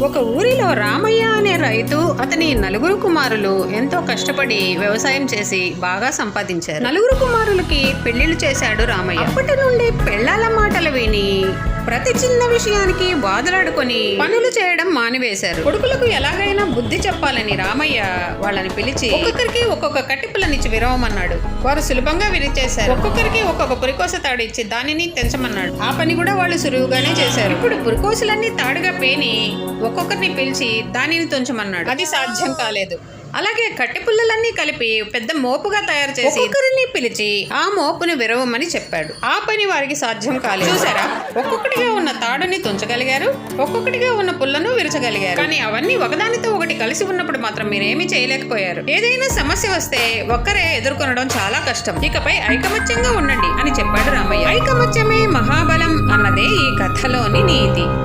ఒక ఊరిలో రామయ్య అనే రైతు అతని నలుగురు కుమారులు ఎంతో కష్టపడి వ్యవసాయం చేసి బాగా సంపాదించారు. నలుగురు కుమారులకి పెళ్ళిళ్ళు చేశాడు రామయ్య. అప్పటి నుండి పెళ్ళాల మాటలు విని ప్రతి చిన్న విషయానికి బాధలాడుకొని పనులు చేయడం మానివేశారు. కొడుకులకు ఎలాగైనా బుద్ధి చెప్పాలని రామయ్య వాళ్ళని పిలిచి ఒక్కొక్కరికి ఒక్కొక్క కట్టిపులనిచ్చి విరవమన్నాడు. వారు సులభంగా విరిచేశారు. ఒక్కొక్కరికి ఒక్కొక్క పురికోస తాడు ఇచ్చి దానిని తెంచమన్నాడు. ఆ పని కూడా వాళ్ళు సులువుగానే చేశారు. ఇప్పుడు పురికోసలన్నీ తాడుగా పేని ఒక్కొక్కరిని పిలిచి దానిని తుంచమన్నాడు. అది సాధ్యం కాలేదు. అలాగే కట్టె పుల్లలన్నీ కలిపి పెద్ద మోపుగా తయారు చేసి ఒక్కొక్కరిని పిలిచి ఆ మోపును విరవమని చెప్పాడు. ఆ పని వారికి సాధ్యం కాలేదు. చూసారా? ఒక్కొక్కటిగా ఉన్న తాడుని తుంచగలిగారు ఒక్కొక్కటిగా ఉన్న పుల్లను విరచగలిగారు. కానీ అవన్నీ ఒకదానితో ఒకటి కలిసి ఉన్నప్పుడు మాత్రం మీరేమీ చేయలేకపోయారు. ఏదైనా సమస్య వస్తే ఒక్కరే ఎదుర్కొనడం చాలా కష్టం. ఇకపై ఐకమత్యంగా ఉండండి అని చెప్పాడు రామయ్య. ఐకమత్యమే మహాబలం అన్నదే ఈ కథలోని నీతి.